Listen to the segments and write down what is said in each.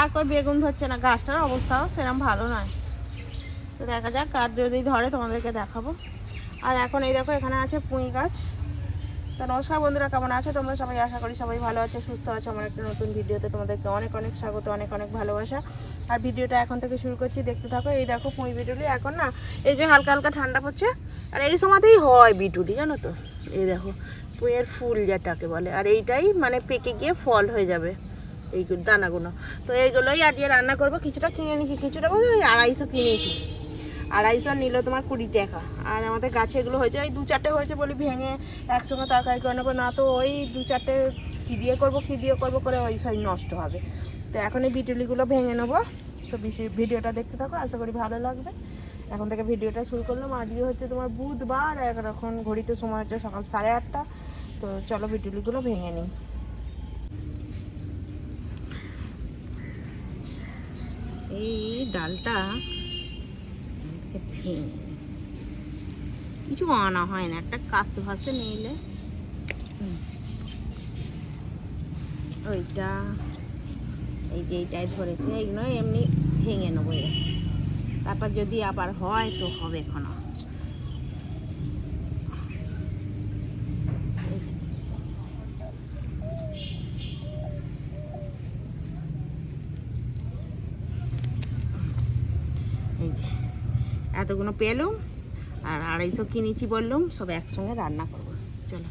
আর কই বেগুন ধরছে না, গাছটার অবস্থাও সেরকম ভালো নয়। তো দেখা যাক, আর যদি ধরে তোমাদেরকে দেখাবো। আর এখন এই দেখো, এখানে আছে পুঁই গাছ। তো নমস্কার বন্ধুরা, কেমন আছো? তোমরা সবাই আশা করি সবাই ভালো আছো, সুস্থ আছো। আমার একটা নতুন ভিডিওতে তোমাদেরকে অনেক অনেক স্বাগত, অনেক অনেক ভালোবাসা। আর ভিডিওটা এখন থেকে শুরু করছি, দেখতে থাকো। এই দেখো পুঁই বিটুলি, এখন না, এই যে হালকা হালকা ঠান্ডা পড়ছে, আর এই সময়তেই হয় বিটুলি, জানো তো? এই দেখো, পুঁইয়ের ফুল যেটাকে বলে, আর এইটাই মানে পেকে গিয়ে ফল হয়ে যাবে। এই দানাগুলো। তো এইগুলোই আজকে রান্না করব। কিছুটা কিনে নিয়েছি, কিছুটা বলতে ওই আড়াইশো কিনেছি। আড়াইশো নিল তোমার কুড়ি টাকা। আর আমাদের গাছে এগুলো হয়েছে, ওই দু চারটে হয়েছে বলি ভেঙে একসঙ্গে তরকারি করে নেব। না তো ওই দু চারটে কী দিয়ে করব, কী দিয়ে করব করে ওই সব নষ্ট হবে। তো এখন এই বিটুলিগুলো ভেঙে নেব। তো বেশি- ভিডিওটা দেখতে থাকো, আশা করি ভালো লাগবে। এখন থেকে ভিডিওটা শুরু করলাম। আজকে হচ্ছে তোমার বুধবার এখন ঘড়িতে সময় হচ্ছে সকাল সাড়ে আটটা। তো চলো বিটুলিগুলো ভেঙে নিই। এই ডালটা ভেঙে কিছু আনা হয় না, একটা কাস্তে ফাস্তে নিলে। ওইটা, এই যে এইটাই ধরেছে, এইগুলো এমনি ভেঙে নেব। তারপর যদি আবার হয় তো হবে এখনও এই যে এতগুলো পেলুম আর আড়াইশো কিনেছি বললুম, সব একসঙ্গে রান্না করব। চলো।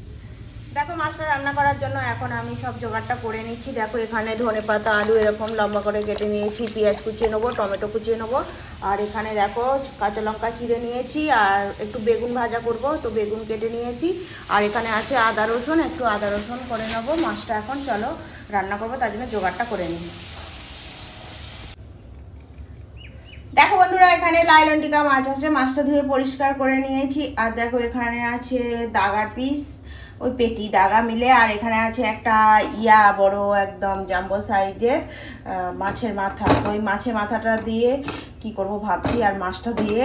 দেখো মাছটা রান্না করার জন্য এখন আমি সব জোগাড়টা করে নিচ্ছি। দেখো এখানে ধনে পাতা, আলু এরকম লম্বা করে কেটে নিয়েছি, পেঁয়াজ কুচিয়ে নেব, টমেটো কুচিয়ে নেব। আর এখানে দেখো কাঁচা লঙ্কা চিড়ে নিয়েছি আর একটু বেগুন ভাজা করব, তো বেগুন কেটে নিয়েছি। আর এখানে আছে আদা রসুন, একটু আদা রসুন করে নেব। মাছটা এখন চলো রান্না করব, তার জন্য জোগাড়টা করে নিই দেখো বন্ধুরা, এখানে লাইলন্টিকা মাছ আছে। মাছটা ধুয়ে পরিষ্কার করে নিয়েছি। আর দেখো, এখানে আছে দাগার পিস ওই পেটি দাগা মিলে। আর এখানে আছে একটা ইয়া বড় একদম জাম্বো সাইজের মাছের মাথা। ওই মাছের মাথাটা দিয়ে কি করব ভাবছি, আর মাছটা দিয়ে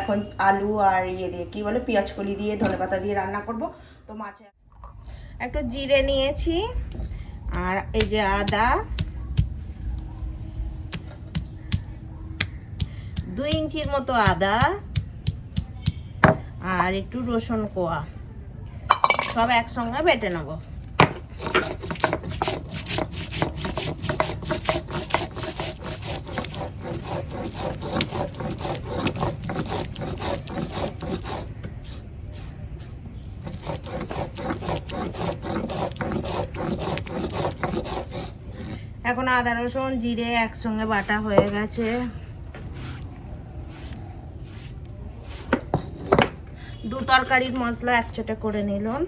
এখন আলু আর ইয়ে দিয়ে, কি বলে, পেঁয়াজ কলি দিয়ে ধনেপাতা দিয়ে রান্না করব। তো মাছে একটু জিরে নিয়েছি। আর এই যে আদা দুই ইঞ্চির মতো আদা আর একটু রসুন কোয়া। সব একসঙ্গে বেটে নেব। এখন আদা, রসুন, জিরে একসঙ্গে বাটা হয়ে গেছে। দু তরকারির মশলা একচোটে করে নিলাম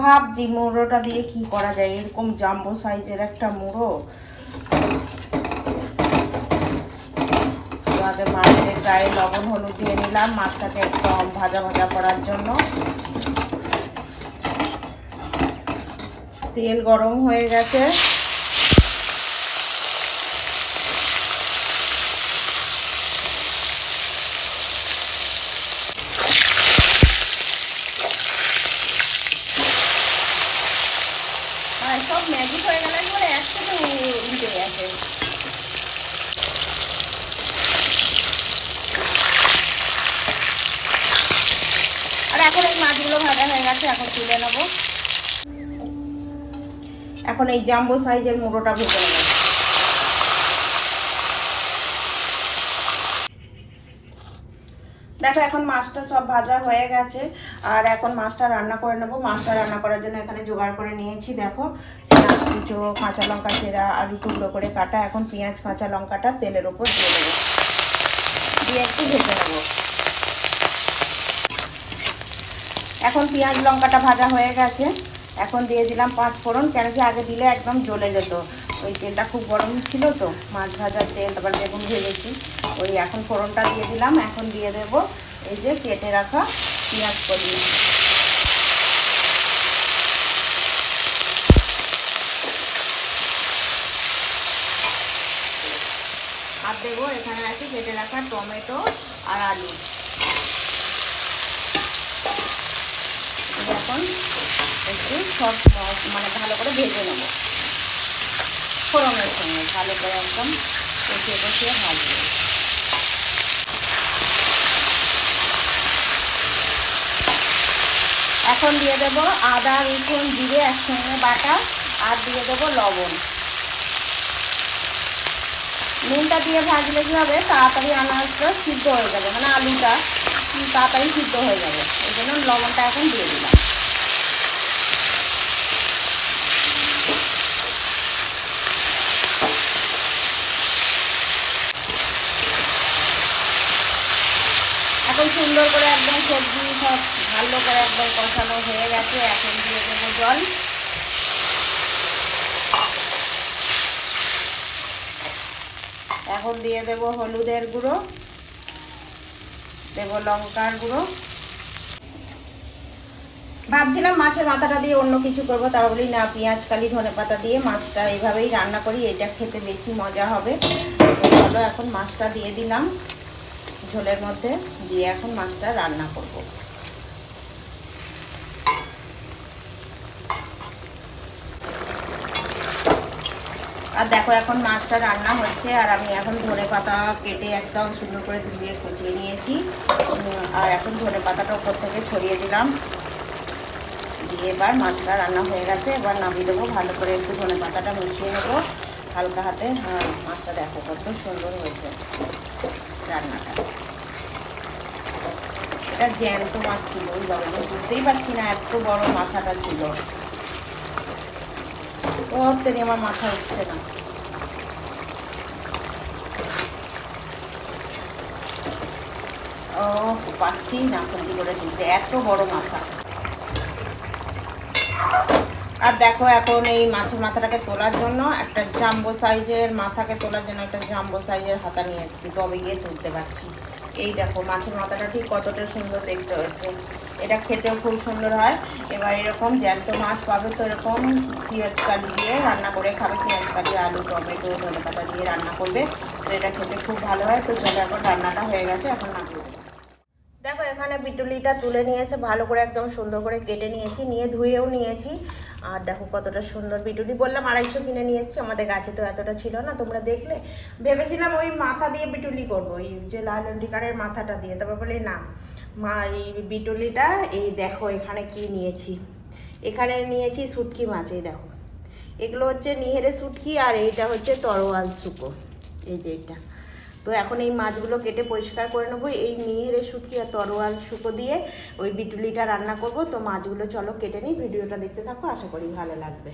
ভাবছি মুড়োটা দিয়ে কি করা যায়? এরকম জাম্বো সাইজের একটা মুড়ো। আগে মাছের গায়ে লবণ হলুদ দিয়ে নিলাম, মাছটাকে একদম ভাজা ভাজা করার জন্য। তেল গরম হয়ে গেছে আর সব ম্যাজিক হয়ে গেলে পরে একসাথে উঠে আর এখন এই মাছগুলো ভাজা হয়ে গেছে, এখন তুলে নেব। এখন এই জাম্বো সাইজের মুড়োটা ভেজে নেব। দেখো, এখন মাছটা সব ভাজা হয়ে গেছে, আর এখন মাছটা রান্না করে নেব। মাছটা রান্না করার জন্য এখানে জোগাড় করে নিয়েছি, দেখো। কুচো কাঁচা লঙ্কা চেরা, আলু টুকরো করে কাটা। এখন পেঁয়াজ, কাঁচা লঙ্কাটা তেলের ওপর দিয়ে দেবো দিয়ে একটু ভেজে নেব। এখন পেঁয়াজ, লঙ্কাটা ভাজা হয়ে গেছে। এখন দিয়ে দিলাম পাঁচ ফোড়ন, কেন কি আগে দিলে একদম জ্বলে যেত। ওই তেলটা খুব গরম ছিল তো, মাছ ভাজার তেল তারপর বেগুন ভেজেছি। ওই এখন ফোড়নটা দিয়ে দিলাম। এখন দিয়ে দেবো এই যে কেটে রাখা পেঁয়াজ কলি আর দেবো, এখানে আছে কেটে রাখা টমেটো আর আলু। এখন একটু সব মানে ভালো করে ভেজে নেব। ফোড়নের সঙ্গে, ভালো করে একদম কষিয়ে কষিয়ে ভাজবে। এখন দিয়ে দেবো আদা, রসুন, জিরে, একসঙ্গে বাটা, আর দিয়ে দেবো লবণ। নুনটা দিয়ে ভাজলে কী হবে? তাড়াতাড়ি আনাজটা সিদ্ধ হয়ে যাবে। মানে আলুটা তাড়াতাড়ি সিদ্ধ হয়ে যাবে। এই জন্য লবণটা এখন দিয়ে দিলাম। এখন সুন্দর করে একদম সবজি সব ভালো করে একদম কষানো হয়ে গেছে। এখন দিয়ে দেবো জল। এখন দিয়ে দেবো হলুদের গুঁড়ো, দেবো লঙ্কার গুঁড়ো। ভাবছিলাম মাছের মাথাটা দিয়ে অন্য কিছু করব তা বলি না, পেঁয়াজ, কালি ধনে পাতা দিয়ে মাছটা এইভাবেই রান্না করি, এটা খেতে বেশি মজা হবে। চলো এখন মাছটা দিয়ে দিলাম ঝোলের মধ্যে, দিয়ে এখন মাছটা রান্না করব। আর দেখো এখন মাছটা রান্না হচ্ছে, আর আমি এখন ধনে পাতা কেটে একদম সুন্দর করে ধুয়ে কুচিয়ে নিয়েছি। আর এখন ধনে পাতাটা উপর থেকে ছড়িয়ে দিলাম। দিয়ে এবার মাছটা রান্না হয়ে গেছে, এবার নামিয়ে দেবো, ভালো করে একটু ধনে পাতাটা মিশিয়ে নেব। হালকা হাতে হ্যাঁ মাছটা দেখো কত সুন্দর হয়েছে রান্নাটা। এটা জ্যান্ত মাছ ছিল, ওই বাবা আমি বুঝতেই পারছি না, এত বড় মাথাটা ছিল। ও তেনি আমার মাথা উঠছে না। ও, পাচ্ছি না করে তুলতে এত বড় মাথা। আর দেখো এখন এই মাছের মাথাটাকে তোলার জন্য একটা জাম্বো সাইজের মাথাকে তোলার জন্য একটা জাম্বো সাইজের হাতা নিয়ে এসেছি। তবে গিয়ে তুলতে পারছি। এই দেখো, মাছের মাথাটা ঠিক কতটা সুন্দর দেখতে হয়েছে। এটা খেতেও খুব সুন্দর হয়। এবার এরকম জ্যান্ত মাছ পাবে তো এরকম পেঁয়াজ কালি দিয়ে রান্না করে খাবে। পেঁয়াজ কালি, আলু, টমেটো ধনে পাতা দিয়ে রান্না করবে। তো এটা খেতে খুব ভালো হয়। তো চলে এখন রান্নাটা হয়ে গেছে, এখন নামিয়ে দেখো এখানে বিটুলিটা তুলে নিয়েছে, ভালো করে একদম সুন্দর করে কেটে নিয়েছি, নিয়ে ধুয়েও নিয়েছি। আর দেখো কতটা সুন্দর বিটুলি বললাম, আড়াইশো কিনে নিয়ে এসেছি, আমাদের গাছে তো এতটা ছিল না, তোমরা দেখলে। ভেবেছিলাম ওই মাথা দিয়ে বিটুলি করব ওই যে লাল কারের মাথাটা দিয়ে, তারপর বলি না, মা, এই বিটুলিটা এই দেখো এখানে কি নিয়েছি। এখানে নিয়েছি শুটকি মাছ, এই দেখো। এগুলো হচ্ছে নিহেরে শুটকি আর এইটা হচ্ছে তরোয়াল শুকো, এই যে এটা তো এখন এই মাছগুলো কেটে পরিষ্কার করে নেব। এই নিহেরে শুটকি আর তরোয়াল শুকো দিয়ে ওই বিটুলিটা রান্না করব। তো মাছগুলো চলো কেটে নিই, ভিডিওটা দেখতে থাকো, আশা করি ভালো লাগবে।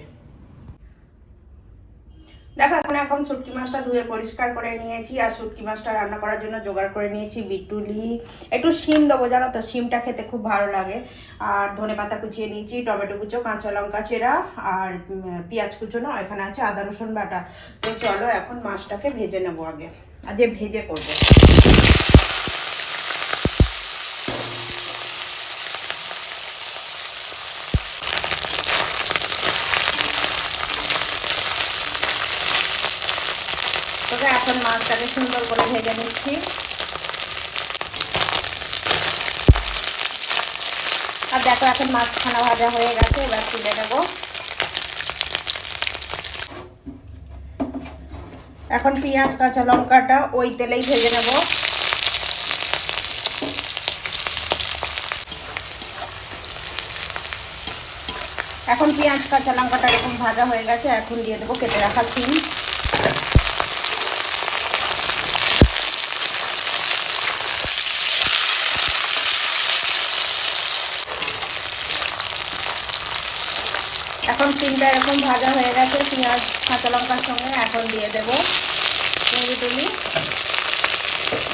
দেখো, এখন এখন শুটকি মাছটা ধুয়ে পরিষ্কার করে নিয়েছি, আর শুটকি মাছটা রান্না করার জন্য জোগাড় করে নিয়েছি বিটুলি। একটু শিম দেবো, জানো তো, শিমটা খেতে খুব ভালো লাগে। আর ধনে পাতা কুচিয়ে নিয়েছি, টমেটো কুচো, কাঁচা লঙ্কা চেরা, আর পেঁয়াজ কুচোনো এখানে আছে আদা রসুন বাটা। তো চলো, এখন মাছটাকে ভেজে নেব আগে। আজকে ভেজে করব। এখন মাছটাকে সুন্দর করে ভেজে নিচ্ছি। আর দেখো এখন মাছখানা ভাজা হয়ে গেছে, এবার তুলে নেব। এখন পেঁয়াজ, কাঁচা লঙ্কাটা ওই তেলেই ভেজে নেব। এখন পেঁয়াজ, কাঁচা লঙ্কাটা এরকম ভাজা হয়ে গেছে, এখন দিয়ে দেবো কেটে রাখা সিম। এখন তিনটা এরকম ভাজা হয়ে গেছে, পেঁয়াজ, কাঁচা লঙ্কার সঙ্গে এখন দিয়ে দেবো। চিংড়ি তুলি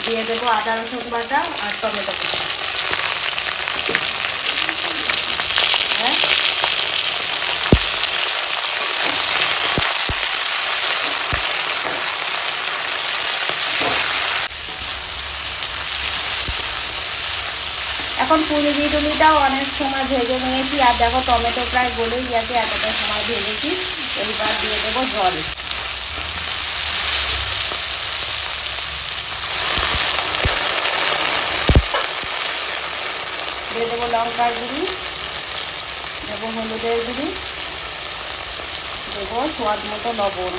দিয়ে দেবো আদা রসুন বাটা আর টমেটো এখন পুরি বিটুলিটাও অনেক সময় ভেজে নিয়েছি, আর দেখো টমেটো প্রায় গলেই গেছে, এতটা সময় ভেজেছি, এইবার দিয়ে দেবো জল। দিয়ে দেবো লঙ্কার গুঁড়ি, দেবো হলুদের গুঁড়ি, দেবো স্বাদ মতো লবণ।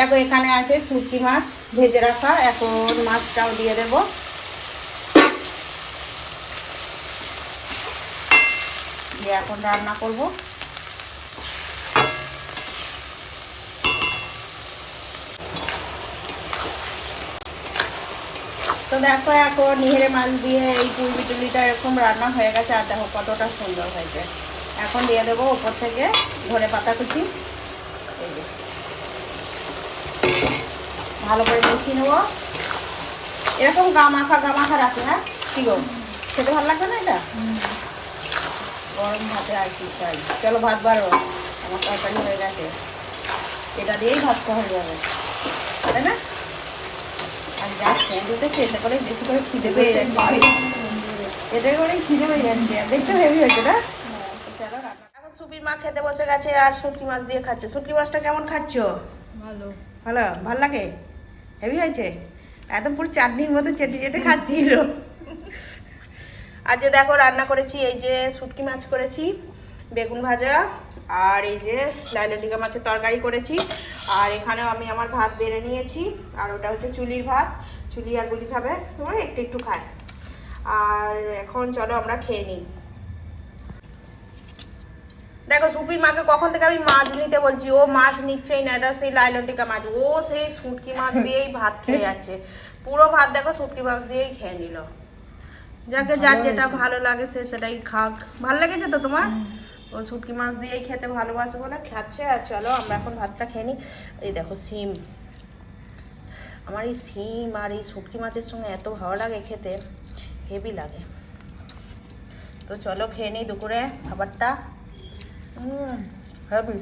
দেখো, এখানে আছে শুটকি মাছ ভেজে রাখা। এখন মাছটাও দিয়ে দেব। দিয়ে এখন রান্না করব। তো দেখো, এখন নিহেরে মাছ দিয়ে এই পুঁই বিচুলিটা এরকম রান্না হয়ে গেছে, আর দেখো কতটা সুন্দর হয়েছে। এখন দিয়ে দেবো ওপর থেকে ধনে পাতা কুচি। ভালো করে মিশিয়ে নেব। এরকম গামাখা গামাখা রাখি হ্যাঁ? কি গো? খেতে ভালো লাগবে না এটা? গরম ভাতে আর কি চাই। চলো ভাত বাড়ো। আমার তরকারি হয়ে গেছে। এটা দিয়েই ভাতটা হয়ে যাবে। তাই না? আর যা স্যান্ডউইচে খেতে করে বেশি করে খিদে পেয়ে যাচ্ছে। এটা করে খিদে পেয়ে যাচ্ছে। আর দেখতে হেভি হয়েছে না? চলো এখন সুপির মা খেতে বসে গেছে আর শুটকি মাছ দিয়ে খাচ্ছে। শুটকি মাছটা কেমন খাচ্ছ? ভালো। ভালো? ভালো লাগে? হেভি হয়েছে? একদম পুরো চাটনির মতো চেটে চেটে খাচ্ছিল। আজকে দেখো রান্না করেছি, এই যে শুটকি মাছ করেছি, বেগুন ভাজা, আর এই যে লাইলটিকা মাছের তরকারি করেছি। আর এখানেও আমি আমার ভাত বেড়ে নিয়েছি, আর ওটা হচ্ছে চুলির ভাত। চুলি আর গুলি খাবে, তোমরা একটু একটু খায়। আর এখন চলো আমরা খেয়ে নিই। দেখো সুপির মাকে কখন থেকে আমি মাছ নিতে বলছি ও মাছ নিচ্ছেই না এটা সেই লাইলন্টিকা মাছ ও সেই শুটকি মাছ দিয়েই ভাত খেয়ে যাচ্ছে। পুরো ভাত দেখো শুটকি মাছ দিয়েই খেয়ে নিল। যাকে যার যেটা ভালো লাগে সে সেটাই খাক। ভালো লেগেছে তো তোমার? ও শুটকি মাছ দিয়েই খেতে ভালোবাসে বলে খাচ্ছে আর চলো আমরা এখন ভাতটা খেয়ে নিই। এই দেখো সিম। আমার এই সিম আর এই শুটকি মাছের সঙ্গে এত ভালো লাগে খেতে হেভি লাগে। তো চলো খেয়ে নিই দুপুরে খাবারটা। হেভি